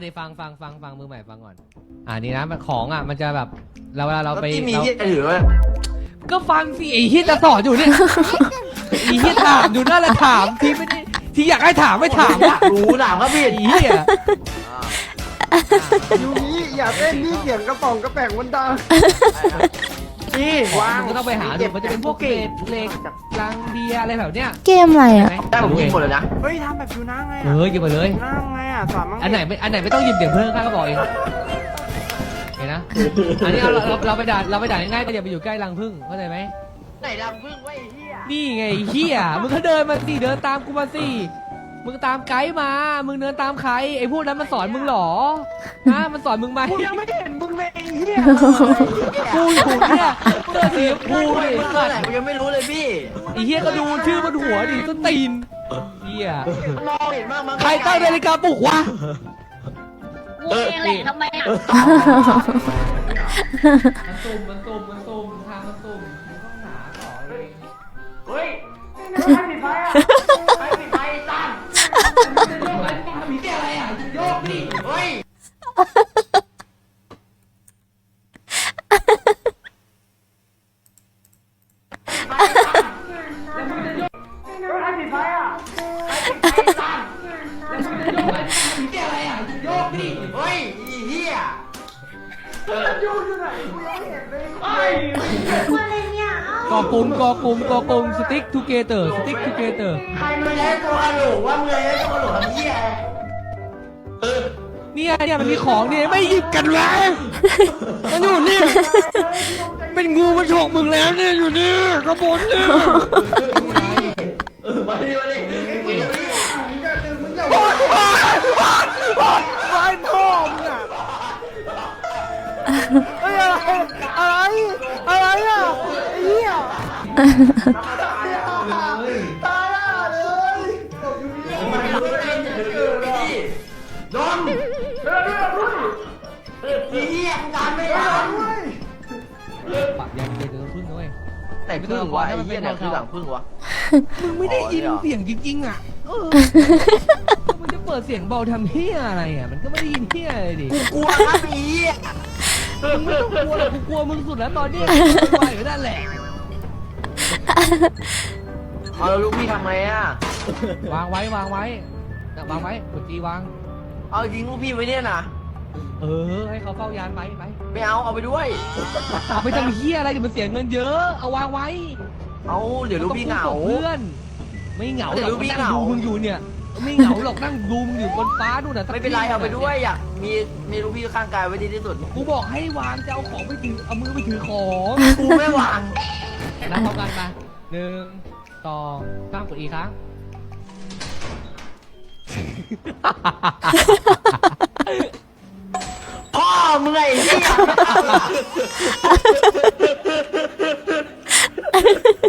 เดี๋ยวฟังฟังฟังฟังมือใหม่ฟังก่อน อ่านี่นะมันของอะมันจะแบบเราเวลาเราไปแล้วพี่มีเราเหี้ยถือว่าก็ฟังสิไอ้เฮียจะสอนอยู่เนี่ยไอ้เฮียถามอยู่นั่นแหละถามที่ไม่ได้ที่อยากให้ถามไม่ถามอะรู้ถามก็ผิไอ้ดเฮียยูนี้อย่าเต้นนี่เสียงกระป๋องกระแป่งมันดัง นี่วางมันก็ต้องไปหาดูมันจะเป็นพวกเศษเหล็กลังเบียร์อะไรแบบเนี้ยเกมอะไรอะได้ผมกินหมดเลยนะเฮ้ยทำแบบยูน่าไงเออหยิบมาเลยยูน่าไงอะสอนมั้งอันไหนไม่อันไหนไม่ต้องหยิบเดี๋ยวเพื่อนข้าก็บอกเองเห็นนะอันนี้เราเราเราไปด่าเราไปด่าง่ายๆก็อย่าไปอยู่ใกล้รังผึ้งเข้าใจไหมไหนลำพึ่งไว้ไอ้เหี้ยนี่ไงไอ้เฮียมึงก็เดินมาสิเดินตามกูมาสิ มึงตามไกด์มา มึงเดินตามใครไอ้พวกนั้นมันสอนมึงเหรอฮะมันสอนมึงไหมกูยังไม่เห็นมึงเลยไอ้เหี้ยกูอยู่เนี่ยเสื้อสีชมพูพูดเลยมึงเมื่อไหร่กูยังไม่รู้เลยพี่ไอ้เฮียก็ดูชื่อบนหัวดิต้นตีนเฮียมันมองเห็นบ้างมั้งใครตั้งนาฬิกาปลุกวะกูเองแหละทำไมอะมันตุ่มมันตุ่มมันตุ่มทางมันตุ่มมึงต้องหาต่อเลยเฮ้ยใครปิดไฟอะใครปิดไฟตั้ง มีแกอะไรอะโยกดิเฮ้ยใครปิดไฟอะมีแกอะไรอะโยกดิเฮ้ยอีเหี้ยยูอยู่ไหนกูยังไม่เห็นเลย กอกลุ่มกอกลุ่มกอกลุ่มสติ๊กทูเกเตอร์สติ๊กทูเกเตอร์ ใครมึงใช้ตัวกระโหลกว่ามึงใช้ตัวกระโหลกทำเหี้ยอะไรเออเนี่ยเนี่ยมันมีของเนี่ยไม่หยิบกันวะมันอยู่นี่ เป็นงูมาฉกมึงแล้วเนี่ยอยู่นี่กระบนเนี่ยเออมาดิมาดิมึงอย่าดิไฟพ่อมึงอะเฮ้ยอะไรอะไรอะไรอะไอ้เหี้ย ตายอะเลยมันไม่ได้ถือพี่โดนเฮ้ยเฮ้ยเฮ้ยอีเหี้ยมึงการไม่ทันปะยังเจอพึ่งด้วยแต่พึ่งวะไอ้เหี้ยไหนคือหลังพึ่งวะมึงไม่ได้ยินเสียงจริงๆอะมึงจะเปิดเสียงเบาทำเฮียอะไรอะ มันก็ไม่ได้ยินเฮียอะไรดิกูกลัวครับไอ้เหี้ยมึงไม่ต้องกลัวหรอกกูกลัวมึงสุดแล้วตอนนี้กูไหวอยู่นั่นแหละ เอาแล้วลูกพี่ทำไงอะ วางไว้วางไว้น่ะวางไว้กดจีวาง เอายิงลูกพี่ไว้เนี่ยนะเออ ให้เขาเฝ้ายานไว้ไปไม่เอาเอาไปด้วยเอาไปทำเฮียอะไรเดี๋ยวมันเสียเงินเยอะ เอาวางไว้เอาเดี๋ยวลูกพี่เหงา ต้องพูดกับเพื่อน ไม่เหงาหรเดี๋อกยวลูกพี่นั่งเหงา ดูมึงอยู่เนี่ย ไม่เหงาหรอกนั่งดูมึงอยู่บนฟ้าดูน่ะไม่เป็นไรเอาไปด้วยอยากมีมีลูกพี่ข้างกายไว้ดีที่สุดกูบอกให้วางจะเอาของไปถือเอามือไปถือของ กูไม่วาง นับพร้อมกันมาหนึ่งสองสามกดอีกครั้ง พ่อมึงไอ้เหี้ย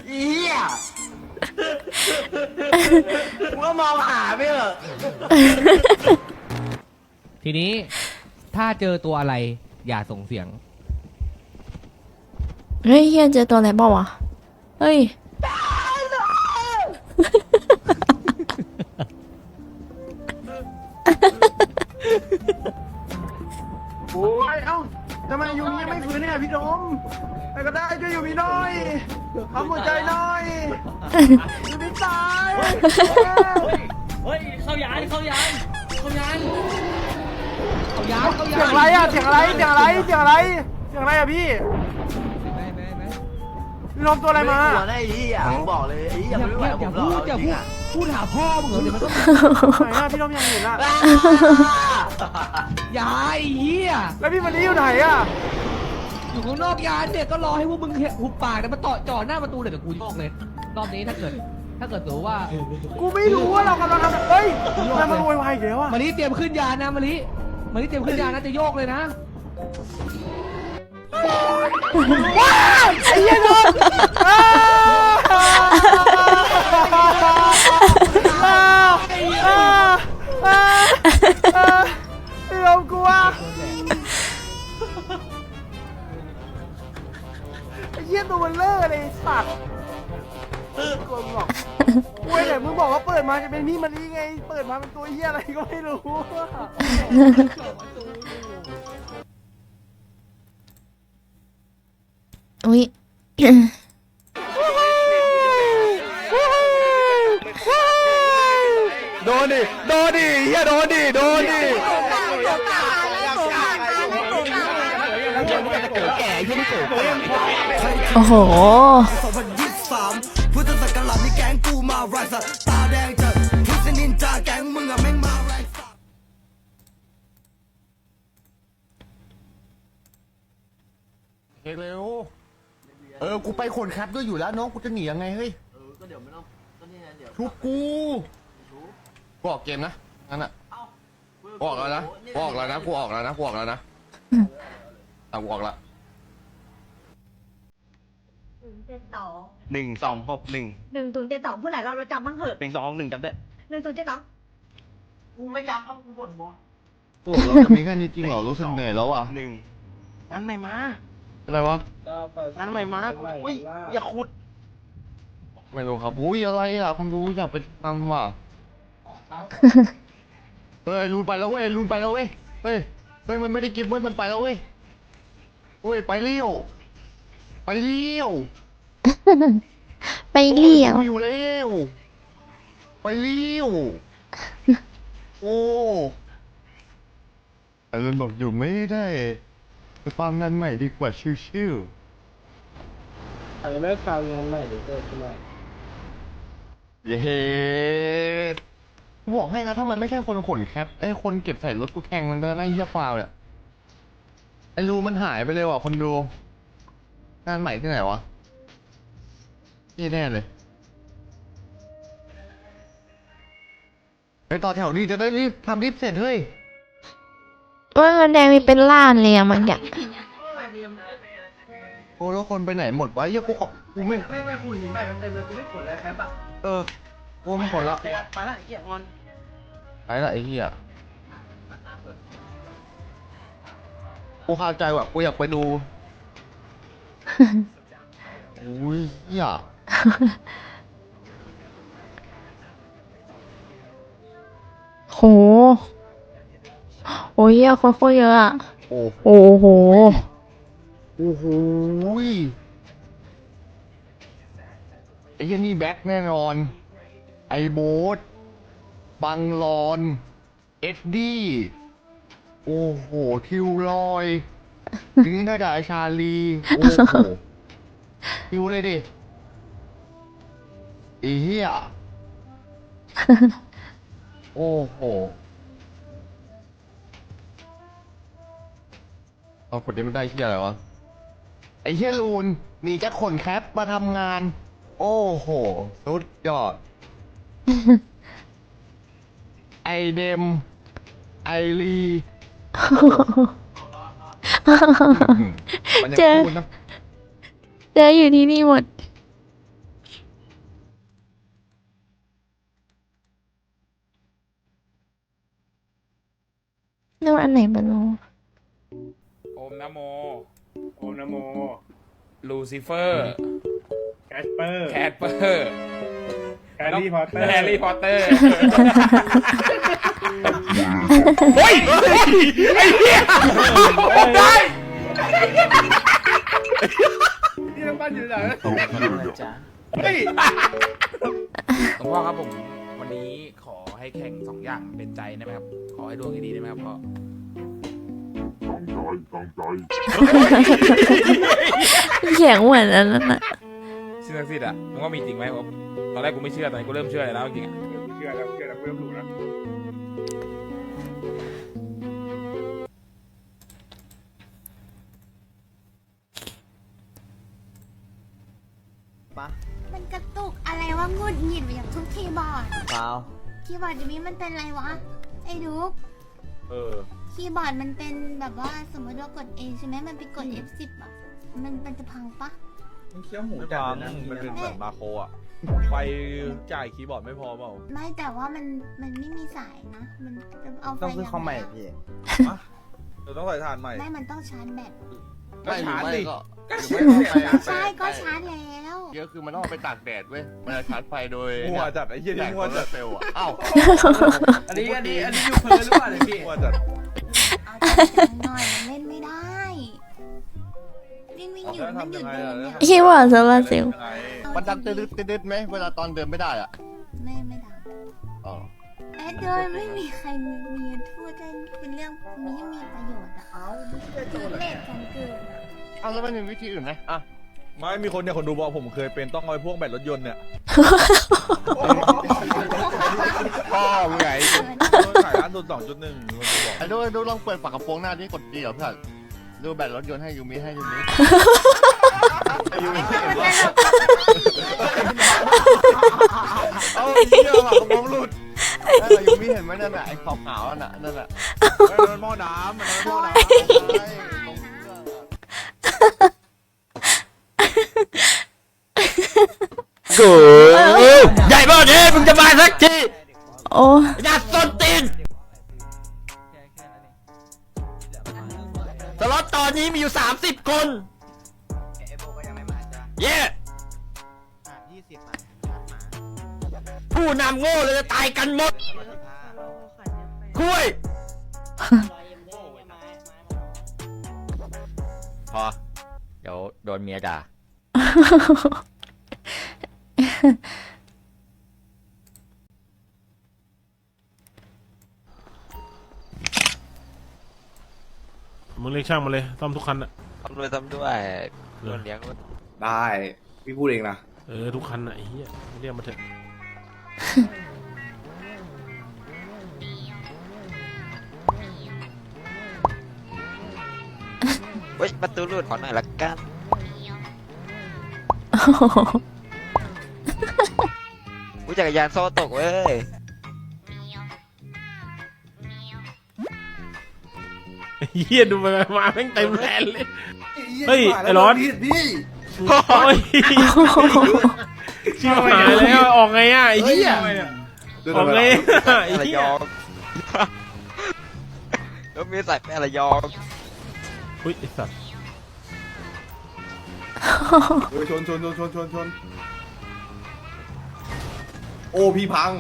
อีเหี้ยกูก็มองหาไม่เหรอะทีนี้ถ้าเจอตัวอะไรอย่าส่งเสียง เฮ้ยเฮียเจอตัวอะไรเปล่าวะ เฮ้ย โอ้ยเอ้าทำไมยูนี้ไม่ฟื้นเนี่ยพี่ดมใครก็ได้ช่วยยูมีหน่อยทำหัวใจหน่อยยูมีตายเฮ้ยเข้ายานเข้ายานเข้ายานเข้ายานเข้ายานเสียงอะไรอะเสียงอะไรเสียงอะไรเสียงอะไรเสียงอะไรอะพี่ไม่ไม่ไม่ พี่ดมตัวอะไรมาไม่กลัวได้ไอ้เหี้ยผมบอกเลยไอ้เหี้ยอย่ามันไม่ไหวอย่ากับผมหรพูอกดอย่าจริพูงดอะพูดหาพ่อมึงเหรอเดี๋ยวมันต้องไหนอะพี่ดมยังเห็นอะยายเหี้ยแล้วพี่มันนี้อยู่ไหนอะอยู่ข้างนอกยานเนี่ยก็รอให้พวกมึงหุบปากแต่มาต่อจ่อหน้าประตูเลยเดี๋ยวกูโยกเลยรอบนี้ถ้าเกิด ถ้าเกิดตัวว่ากูไม่รู้ว่าเรากำลังทำเฮ้ยทำไมมันโวยวายอีกแล้วอะมาลิเตรียมขึ้นยานนะมาลิมาลิเตรียมขึ้นยานนะจะโยกเลยนะ ว้าวไอ้เหี้ยโดนอ้าวอ้าวอ้าวอ้าวอ้าวพี่ดมกลัวไอ้เหี้ยตัวมันเลอะเลยไอ้สัตว์กลัวมึงหรอกกูไอ้ไหนมึงบอกว่าเปิดมาจะเป็นพี่มะลิไง เปิดมาเป็นตัวเหี้ยอะไรก็ไม่รู้อุ้ ยโดนดิ โดนดิเฮียโดนดิ โดนดิโอ้โหพุทธศักราชนี่แก๊งกูมาแรงสัตว์ตาแดงเจอพุทธนินจาแก๊งมึงอะแม่งมาแรงสัตว์เฮ้ยเร็ว เออ กูไปขนครับด้วยอยู่แล้วน้องกูจะหนียังไงเฮ้ย เออ ก็เดี๋ยวไม่ต้องก็นี่ไงเดี๋ยวชุบกูกูออกเกมนะงั้นอะกูออกแล้วนะกูออกแล้วนะกูออกแล้วนะกูออกแล้วนะอะกูออกละเจ็ดสองหนึ่งสองหกหนึ่งหนึ่งศูนย์เจ็ดสองผู้ไหนเราเราจำบ้างเหอะหนึ่งสองหนึ่งจำได้หนึ่งศูนย์เจ็ดสองกูไม่จำครับกูบ่นบ่โอ้เราจะมีแค่นี้จริงเหรอรู้สึกเหนื่อยแล้วอะหนึ่งงั้นไหนมา อะไรวะงั้นไหนมาอุ้ยอย่าขุด ไม่รู้ครับอุ้ยอะไรอะคนรู้อยากไปทำว่ะเฮ้ยลุนไปแล้วเว้ยลุนไปแล้วเว้ย เฮ้ย เฮ้ยมันไม่ได้กินเว้ยมันไปแล้วเว้ยเฮ้ยไปเลี้ยว ไปเลี้ยว ไปเลี้ยวกูอยู่แล้วไปเลี้ยว โอ้อารมณ์บอกอยู่ไม่ได้ ไปฟังงานใหม่ดีกว่าชิวๆอะไรไม่ฟังงานใหม่เดี๋ยวเจอกันใหม่เย้กูบอกให้นะถ้ามันไม่ใช่คนขนแคปไอ้ยคนเก็บใส่รถกูแข่งมันก็น่าเหี้ยฟาวเนี่ยไอ้รูมันหายไปเลยว่ะคนดู งานใหม่ที่ไหนวะนี่แน่เลยไปต่อแถวนี้จะได้รีบทำรีบเสร็จเฮ้ย ว่ามันแดงมีเป็นล้านเลยอะมันอยากโอ้แล้วคนไปไหนหมดวะเหี้ยกูขอกูไม่ไม่ไม่คุยหนีใหม่เต็มเลยกูไม่ขนแล้วแคปอะเออกูไม่ขนละไปละไอ้เหี้ยงอนไปละไอ้เหี้ยกูคาใจว่ะกูอยากไปดูอุ้ยเหี้ยโหโอ้ยเหี้ยคนโคตรเยอะอะโอ้โอ้โห โอ้โหยไอ้เหี้ยนี่แบ็คแน่นอน ไอโบ๊ทบังลอน เอ็ดดี้ โอ้โหทิวลอยถึงถ้าด่าชาลี โอ้โหทิวเลยดิไอ้เหี้ย โอ้โห เอาคนนี้มันได้เหี้ยอะไรวะ ไอ้เหี้ยลูน มีแจ็คขนแคปมาทำงาน โอ้โห สุดยอด ไอเดม ไอรีมันยังเจอพูดนะเจออยู่ที่นี่หมด นู่นอันไหนไม่รู้โอม นะโม โอมนะโม ลูซิเฟอร์ แคสเปอร์ แคทเปอร์ แฮร์รี่พอตเตอร์แฮร์รี่พอตเตอร์เฮ้ยเฮ้ยไอ้เหี้ยผมได้ ที่น้ำปั้นอยู่ไหนเฮ้ยหลวงพ่อครับผม วันนี้ขอให้แข่งสองอย่างเป็นใจได้ไหมครับ ขอให้ดวงให้ดีได้ไหมครับพ่อ เสียงเหมือนอันนั้นอะสิ่งศักดิ์สิทธิ์อะมึงว่ามีจริงไหมผมตอนแรกกูไม่เชื่อตอนนี้กูเริ่มเชื่อแล้วจริงอะเชื่อแล้วเชื่อแล้วเริ่มรู้แล้วมันกระตุกอะไรวะงุดหงิดอย่างทุกคีย์บอร์ดเปล่าคีย์บอร์ดเดี๋ยวนี้มันเป็นอะไรวะ ไอ้ดุ๊กเออ คีย์บอร์ดมันเป็นแบบว่าสมมติว่ากด A ใช่ไหมมันไปกด F10 อะ มันมันจะพังปะ มันเคี้ยวหมูไม่จัดฟังเลยนะมันเป็นเหมือนมาโครอะไฟจ่ายคีย์บอร์ดไม่พอเปล่า ไม่แต่ว่ามันมันไม่มีสายนะ มันจะเอาไฟต้องซื้อคอมใหม่ย่างไรพี่เราต้องใส่ถ่านใหม่ไม่มันต้องชาร์จแบต ไม่หรือไม่ก็ก็หรือไม่ก็ไปใช่ก็ชาร์จแล้ว เยอะคือมันต้องเอาไปตากแดดเว้ยมันจะชาร์จไฟโดยมั่วจัดไอ้เหี้ยแดนี่ดมั่วโซจัลาดร์เซลล์อะอ้าวอันนี้อันนี้อันนี้ยูเพลินหรือเปล่าเนี่ยพี่มั่วจัด หน่อยมันเล่นไม่ได้วิ่งวิ่งหยุดมันหยุดเดินเนี่ยคีย์บอร์ดโซลาร์เซลล์ มันดังตืดๆตืดๆไหมเวลาตอนเดินไม่ได้อะไม่ไม่ดังอ๋อเอ้โดยไม่มีใครมีมีพูดได้เป็นเรื่องนี้มีประโยชน์อะเอาคือเล่นกันเกินอะเอาแล้วมันมีวิธีอื่นไหมอะไม่มีคนเนี่ยคนดูบอกผมเคยเป็นต้องเอาไปพ่วงแบตรถยนต์เนี่ย พ่อมึงไงขายร้า นสองจุดหนึ่งไอ้ดูดูลองเปิดฝากระโปรงหน้าที่กดดีเหรอเพื่อนดูแบตรถยนต์ให้ยูมิให้ยูมิยูมิเห็นปะเอาเหี้ยฝากระโปรงหลุดนั่นแหละยูมิเห็นไหมนั่นแหละไอ้ขาวๆนั่นน่ะนั่นแหละมันเป็นหม้อน้ำมันเป็นหม้อน้ำกูใหญ่มากเลยมึงจะมาสักทีโอ้ยาสนตีน สล็อตตอนนี้มีอยู่ 30 คน เอโอก็ยังไม่มาจ้ะเย่ขาดยี่สิบอะขาผู้นำโง่เลยจะตายกันหมดคุยพอ เดี๋ยวโดนเมียด่า รียกช่างมาเลยซ่อมทุกคันอะทำด้วยทำด้วยโดนเลี้ยงได้พี่พูดเองนะเออทุกคันอะไอ้เหี้ยเรียกมาเถอะเฮ้ยประตูรูดขอหน่อยละกันกูจักรยานโซ่ตกเว้ย เหี้ยดูไปมาแม่งเต็มแลนเลย เฮ้ยไอ้ร้อน พี่โอ้ยชิบหายแล้วออกไงอะไอ้เหี้ยออกไงอะไอ้ระเหี้ยยองแล้วมีใส่แม่ระยองอุ้ยไอ้สัตว์เออชนชนชนชนชนชนโอ้พี่พัง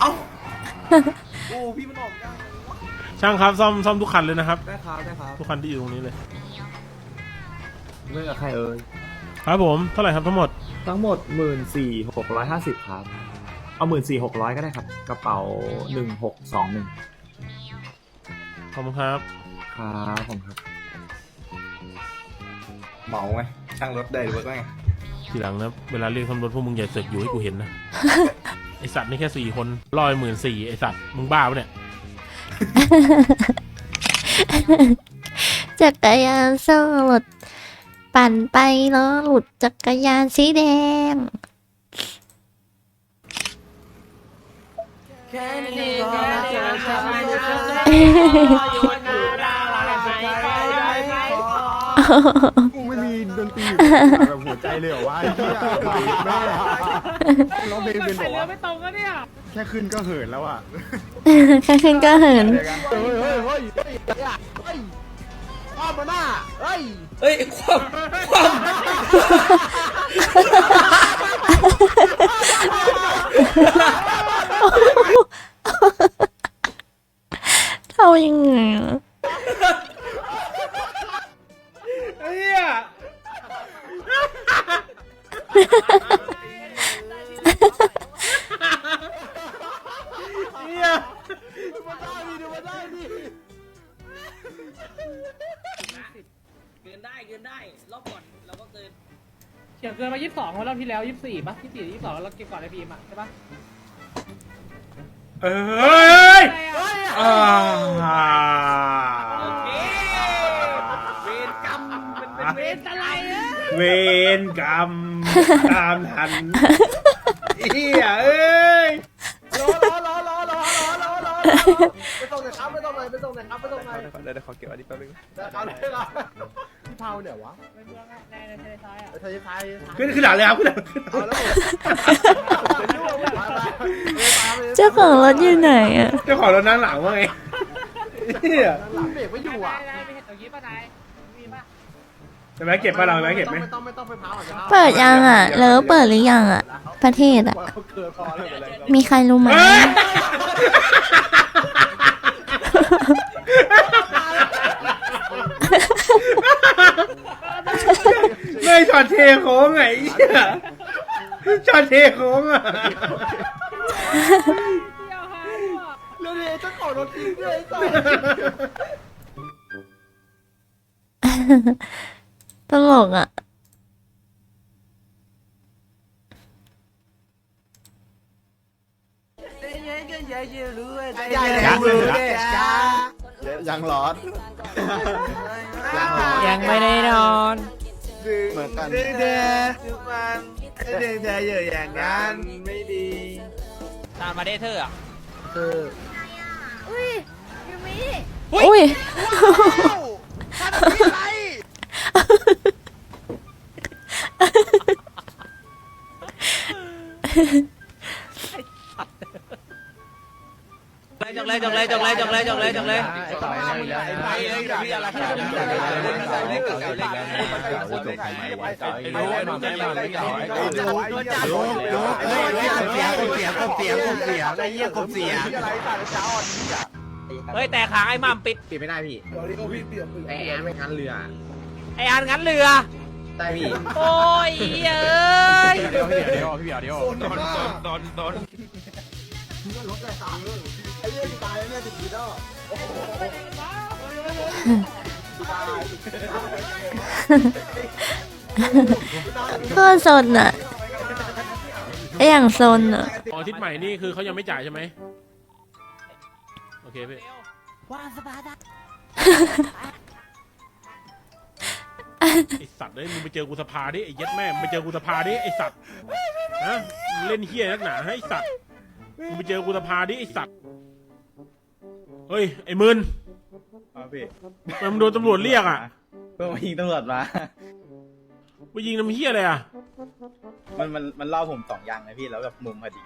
เอ้าโอ้พี่มันออกยาก ช่างครับซ่อมซ่อมทุกคันเลยนะครับ ได้ครับได้ครับทุกคันที่อยู่ตรงนี้เลย เรื่องกับใครเอ่ยครับผมเท่าไหร่ครับทั้งหมด ทั้งหมดหมื่นสี่หกร้อยห้าสิบครับ เอาหมื่นสี่หกร้อยก็ได้ครับ กระเป๋าหนึ่งหกสองหนึ่งขอบคุณครับ ครับผมครับ เหมาไหมช่างรถได้หรือว่าไงทีหลังนะเวลาเรียกซ่อมรถพวกมึงอย่าเสือกอยู่ให้กูเห็นนะ ไอสัตว์นี่แค่สี่คนร้อยหมื่นสี่ไอสัตว์มึงบ้าปะเนี่ย จักรยานโซ่หลุด ปั่นไปล้อหลุดจักรยานสีแดง กู ไม่มีดนตรีแบบหัวใจเลยเหรอวะไอ้เหี้ยแม่ร้องเพลงเป็นบอกว่าไม่ตรงก็เนี่ยแค่ขึ้นก็เหินแล้วอะแค่ขึ้นก็เหิน เฮ้ยเฮ้ยเฮ้ยเฮ้ยเฮ้ยอ้อมมาหน้าเฮ้ยเฮ้ยความความเท่ายังไง เงิกินได้เกินได้รอบก่อนเราก็เกินเฉียงเกินมายี่สิบวันรอบที่แล้วยี่สิบสี่ป่ะ24 22แล้วเราเก็บก่อนไอพีมอ่ใช่ป่ะเอ้ยอ่าอเคเวรกรรมเป็นเวรอะไรอะ เวรกรรม ตามทันเฮียเอ้ยรอรอรอรอรอรอรอไม่ต้องเลยครับไม่ต้องเลยไม่ต้องเลยครับไม่ต้องเลยเดี๋ยวขอเก็บอันนี้แป๊บนึงเอาเลยครับพี่เผาเนี่ยวะในเมืองอะในทะเลทรายอะทะเลทรายขึ้นขึ้นหลังเลยครับขึ้นหลังเจ้าของรถอยู่ไหนอะเจ้าของรถนั่งหลังว่าไงเฮียเบรกไม่อยู่อะ จะแวะเก็บป่ะเราแวะเก็บไหมเปิดยังอะแล้วเปิดหรือยังอะ ประเทศอะมีใครรู้ไหมไม่ชอดเทโค้งไงช็อดเทโค้งอะเรืองนี้จะขอรถทิ้งด้วยไอ้ต่อ ตลกอะยังร้อนยังไม่ได้นอนเหมือนกันเด็กทุกวันเด็กแท้เยอะอย่างนั้นไม่ดีตามมาได้เธออะอุ้ยยูมิอุ้ย จกเลยจกเลยจกเลยจกเลยจกเลยจกเลยเฮ้ยแต่ขางไอ้มัมปิดปิดไม่ได้พี่ไอ้แอนไม่งั้นเรือไอ้อันงั้นเรือ ได้พี่โอ้ยเอ้ยเดี๋ยวเดี๋ยวเดี๋ยวพี่เดี๋ยวโดนโดนโดนรถเลยตายไอ้เรื่องตายเนี่ยติดกีดอะก็ซนอะไออย่างซนอะของอาทิตย์ใหม่นี่คือเขายังไม่จ่ายใช่ไหมโอเคพี่ ไอสัตว์เอ้ยมึงไปเจอกูสภาดิไอเย็ดแม่มึงไปเจอกูสภาดิไอสัตว์ฮะมึงเล่นเฮี้ยนักหนาให้ไอสัตว์มึงไปเจอกูสภาดิไอสัตว์เฮ้ยไอมึนพี่ทำไมมึงโดนตำรวจเรียกอะเพิ่งมายิงตำรวจมา ไปยิงน้ำเฮี้ยอะไรอะมันมันมันล่อผมสองอย่างนะพี่แล้วแบบมุมพอดี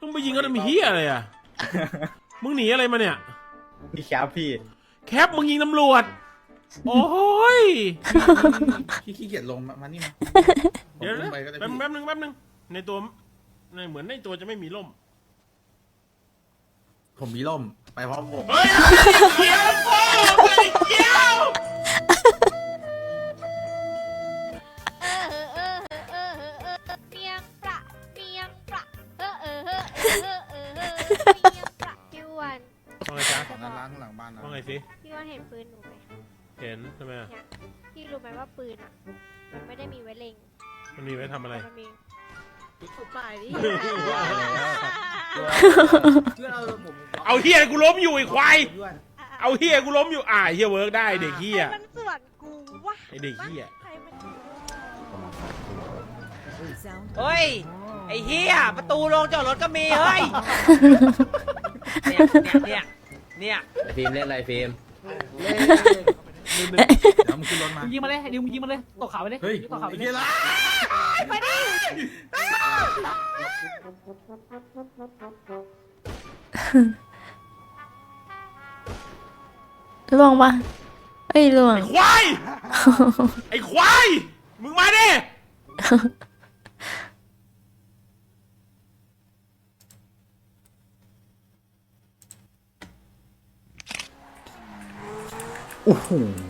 มึงไปยิงเขาทำเฮี้ยอะไรอะมึงหนีอะไรมาเนี่ย พี่แคปพี่ แคปมึงยิงตำรวจ โอ้ยพี่ขี้เกียจลงมามานี่มาเดี๋ยวผมนะไปก็ได้แป๊บพี่แป๊บนึงแป๊บนึงในตัวในเหมือนในตัวจะไม่มีล่ม ผมมีร่มไปพร้อมผมเฮ้ยเขียวโป้ไอ้เขียวเออเออเออเออเออเออเปียงประเปียงประเออเออเออเออเออเออเปียงประพี่อ้วันว่าไงจ๊ะของร้านล้างข้างหลังบ้านนะว่าไงสิพี่อ้วันเห็นปืนหนูไหม เห็นทำไมอะพี่รู้ไหมว่าปืนอะ มันไม่ได้มีไว้เล็งมันมีไว้ทำอะไร มันมีสุดปลายดิเอาเฮียกูล้มอยู่ไอ้ควาย เอาเฮียกูล้มอยู่อ่าเฮียเวิร์กได้เด็กเฮียมันส่วนกูวะไอเด็กเฮียใครมันเฮ้ย ไอ้เฮียประตูโรงจอดรถก็มีเฮ้ย เนี่ย เนี่ย เนี่ยฟิล์มเล่นอะไรฟิล์ม เดี๋ยวมึงขึ้นรถมายิงมาเลยดิวยิงมาเลยตกขาไปเลยเฮ้ยตกขาไปไอ้เลเหี้ยยละล่วงปะเอ้ยล่วง ไอ้ควายไอ้ควายมึงมาดิอื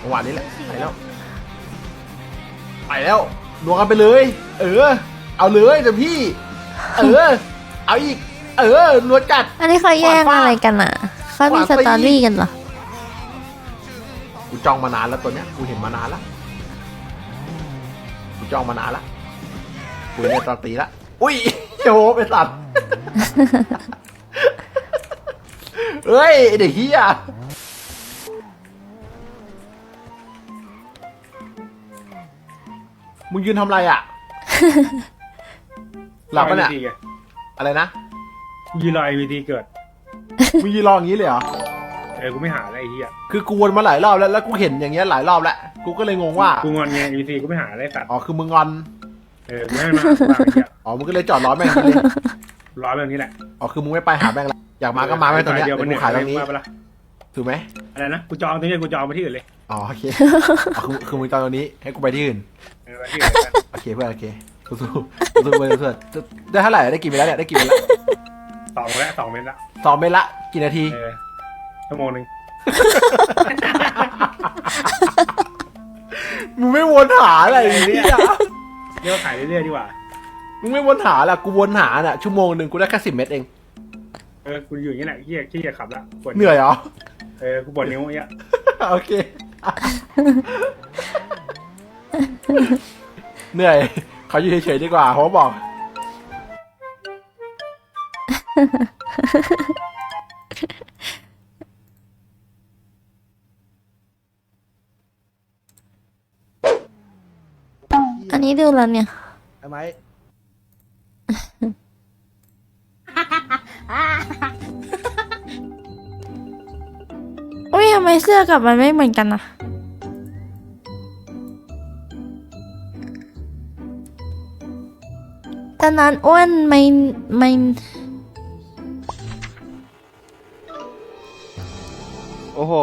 จังหวะนี้แหละไปแล้วไปแล้วดวงกันไปเลย เออ เอาเลยเดี๋ยวพี่ เออ เอาอีก เออนวดกัด อันนี้เขาแย่งอะไรกันอะเขามีสตอรี่กันเหรอ กูจองมานานแล้วตัวเนี้ย กูเห็นมานานแล้ว กูจองมานานแล้ว กูเนี่ยตอนตีละ อุ้ยโอ้โหเป็นสัตว์เฮ้ยไอ้เด็กเฮีย มึงยืนทำอะไรอะ หลับปะเนี่ยอะไรนะยีรอยวีดีเกิด มึงยืนรออย่างนี้เลยเหรอเเออ กูไม่หาอะไรไอ้เหี้ยคือกูวนมาหลายรอบแล้วแล้วกูเห็นอย่างเงี้ยหลายรอบแล้ว กูก็เลยงงว่า กูงอนไงอีซีกูไม่หาอะไรสัตว์อ๋อคือมึงงอน เออกูไม่ให้มาหากูบ้างไอ้เหี้ยอ๋อมึงก็เลยจอดล้อแม่งเลยร้อยแบบนี้แหละอ๋อคือมึงไม่ไปหาแม่งละอยากมาก็มาแม่งตรงเนี้ยเดียวเดี๋มัยนวเหกูนื่อยขายตรงนี้ มาปะล่ะถูกไหมอะไรนะ กูจองตรงนี้กูจองไปที่อื่นเลย อ๋อโอเคอ๋อคือคือมึงจอดตรงนี้ให้กูไปที่อื่น เออไปที่อื่นแล้วกันโอเคเพื่อนโอเคสู้ๆสู้ๆเพื่อนเพื่อนได้เท่าไหร่ได้กี่เมตรแล้วเนี่ยได้กี่เมตรแล้วสองแล้วสองเมตรละสองเมตรละกี่นาที เออชั่วโมงหนึ่งมึงไม่วนหาอะไรเนี่ยเรียกว่าขายเรื่อยๆดีกว่า มึงไม่วนหาละกูวนหาน่ะชั่วโมงหนึ่งกูได้แค่สิบเมตรเองเออกูอยู่อย่างนี้แหละเหี้ยขี้เกียจขับละปวดเหนื่อยเหรอเออกูปวดนิ้วอย่างเงี้ยโอเค เหนื่อยเขาอยู่เฉยๆดีกว่าเขาบอก อันนี้ดูแล้วเนี่ยทำไม อุ้ยทำไมเสื้อกับมันไม่เหมือนกันนะตอนนั้นอ้วนไม่ไม่โอ้โห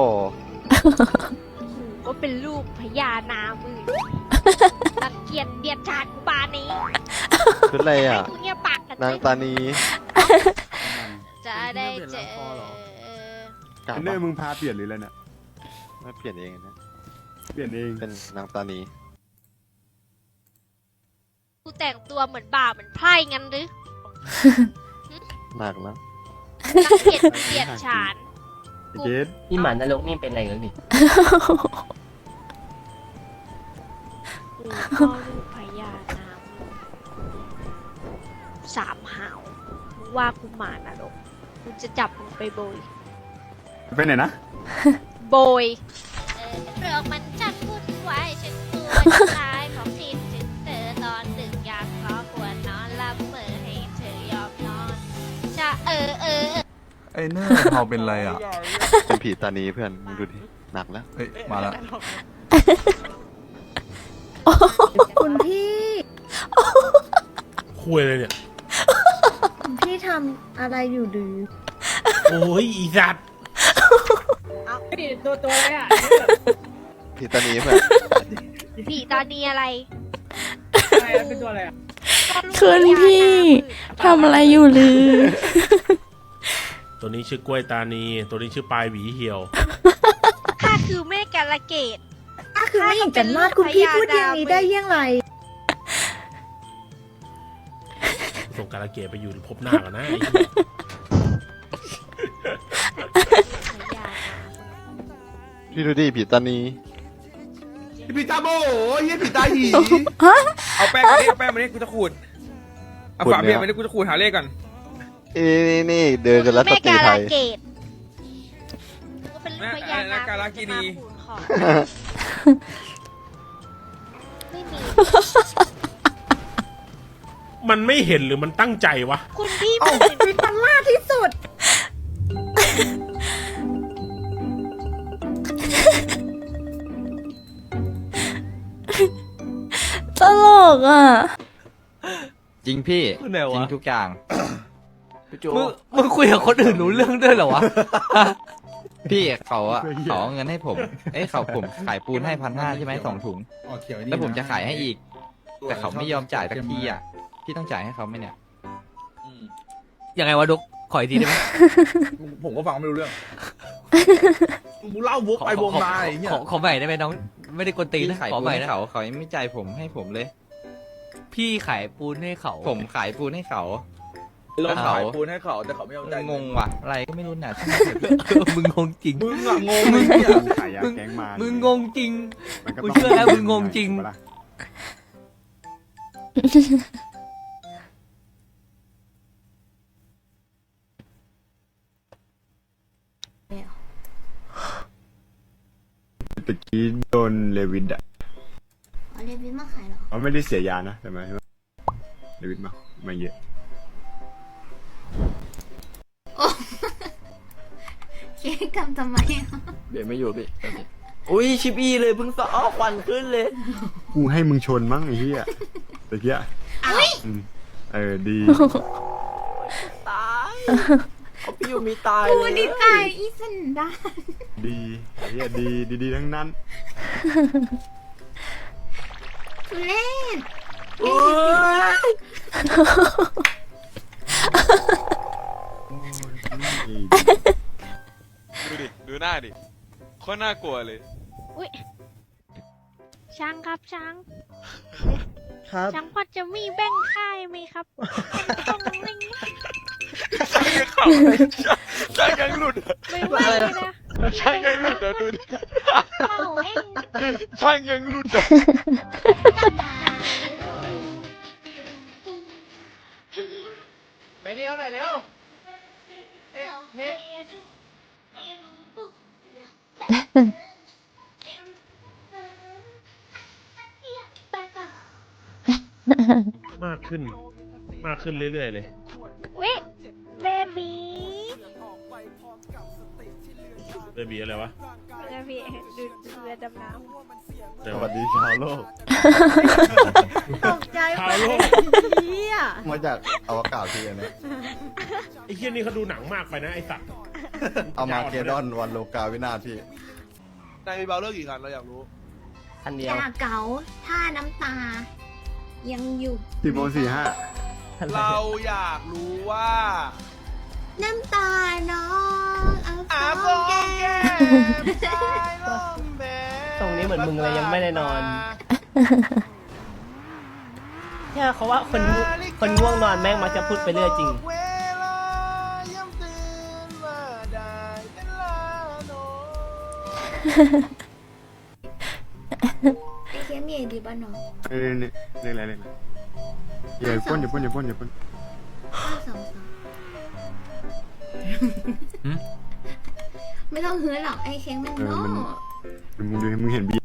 ก็เป็นลูกพญานามือตังเกียจเดียดชาติกูบานนี้ชุดอะไรให้อะ กูเงียบปากกันนางสิตานีจะได้เจอ กลับเนอปะร์มึงพาเปลี่ยนหรืออะไรเนี่ยไม่เปลี่ยนเองนะ เปลี่ยนเองเป็นนางตานีกูแต่งตัวเหมือนบ่าเหมือนไพร่งั้นหรือหนักแล้วตังเกียจเดียดฉานเกดนี่หมานรกนี่เป็นอะไรกันนี่กูก็ลูกพญานามือสามหาวมึงว่ากูหมานรกกูจะจับมึงไปโบย ไปไหนนะ โบยเรื่องมันชักวุ่นวายฉันกลัวจะตายของคิดถึงเธอตอนดึกอยากขอควรนอนหลับเมื่อให้เธอยอมนอนจะเออเออเออไอ้เนอร์เขาเป็นไรอะเป็นผีตานีเพื่อนมึงดูดิหนักแล้วเฮ้ยมาแล้วคุณพี่ คุยเลยเนี่ย คุณพี่ทำอะไรอยู่หรือ โอ้ยอีสัตว์ ผีตานีเพื่อนผีตอนนี้อะไรคืนพี่ทำอะไรอยู่หรือ ตัวนี้ชื่อกล้วยตานี ตัวนี้ชื่อปลายหวีเหี่ยว ข้าคือแม่กาลเกตอะคือไม่เห็นกันมากคุณพี่พูดอย่างนี้ได้ยังไงส่งการะเกดไปอยู่พบหน้ากันนะ พี่ดูดิผีตานีพี่ตาโบยี่พี่ตาหีเอาแป้งมาดิเอาแป้งมาดิกูจะขูดเอาฝาเบียร์มาดิกูจะขูดหาเลขก่อนเอ้นี่นี่เดินกันแล้วสแม่ตรีกาไทลยเกตก็เป็นลูกพญานาคกาลากินีไม่มีมันไม่เห็นหรือมันตั้งใจวะ คุณพี่เหมือนวิปลาสที่สุด ตลกอะ จริงพี่ไหนจริวะงทุกอย่างมึงมึงคุยกับคนอื่นรู้เรื่องด้วยเหรอวะ พี่เขาอะเขาเอาเงินให้ผม เอ้ยเขาผมขายปูนให้พันห้าใช่ไหมสองถุงแล้วผมจะขายให้อีก แต่เขาไม่ยอมจ่ายสักทีอะพี่ต้องจ่ายให้เขาไหมเนี่ย ยังไงวะดุกขออีกทีได้ไหมผมก็ฟังไม่รู้เรื่อง มึงเล่าวกไปวงมาไอ้เนี่ยขอขอใหม่ได้ไหมน้อง ไม่ได้กวนตีนพี่นะขายขอปูใหนม่ให้นะเขาเขายังไม่จ่ายผมให้ผมเลย พี่ขายปูนให้เขา ผมขายปูนให้เขาเราแล้วเขาขายปูนให้เขาแต่เขาไม่ยอมจ่ายงงว่ะ อะไรก็ไม่รู้น่ะ มึงงงจริง มึงอะงงมึงเนี่ยขายยาแก๊งมามึงงงจริงมันก็กูต้องเชื่อแล้วมึงงงจริง ปะล่ะ ตะกี้โดนเลวิดอะอ๋อเรวินมาขายเหรอเขาไม่ได้เสียยานะแต่หมายถึงว่าเลวิดมามาเยอะเค้กทำทำไมอะเดี๋ยวไม่อยู่พี่อุ้ยชิปอีเลยเพิ่งซ้อควันขึ้นเลย กูให้มึงชนมั้งไอ้เหี้ยตะเกียอืมเออดี ตาย เอาพี่อยู่มีตายกูเลยดีใจอีสันดานดีไอ้เหี้ยดีดีดีทั้งนั้นทุเล่นโอ้ยดูดิ ดูหน้าดิโคตรน่ากลัวเลย อุ้ยช้างครับช้างครับช้างพอจะมีแบ่งค่ายไหมครับ ต้องนิ่ง ช่างยังขับช่างยังหลุดไม่ไหวเลยนะช่างยังหลุดอะดูดิเอาเองช่างยังหลุดอะไปนี่เท่าไหร่เร็วเอ๊ะเฮ้มากขึ้น มากขึ้นเรื่อยๆเลย เบบีอะไรวะเบบีดูเรือดำน้เดี๋สยววัสดีชาวโลกตกใจหมชาวดโลเลยกเฮียมาจากอวกาศพี่นะไอ้เหี้ยนี่เขาดูหนังมากไปนะไอ้สัตว์เอามาเกดอนวันโลกาวินาศพี่ นายมีเบลเลอร์กี่คันเราอยากรู้ คันอเดียวย่าเก๋าท่าน้ำตา ยังอยู่สี่โมงสี่ห้าเราอยากรู้ว่า น้ำตาน้องเอาสองแก้มตรงนี้เหมือนมึงเลยยังไม่ได้นอน เนี่ยเขาว่าคนคนง่วงนอนแม่งมักจะพูดไปเรื่อยจริงเวลาย่ำตื่นมาได้เป็นลาโนไอ้เค้กมีไอดีบ้านน้องเออเนี่ยเรียกอะไรเรียกอะไรอย่าพ่นอย่าพ่นอย่าพ่นอย่าพ่นห้าสองสอง ไม่ต้องเฮือหรอกไอ้เค้กมันเออโง่ มันมึงดูมึงเห็นบี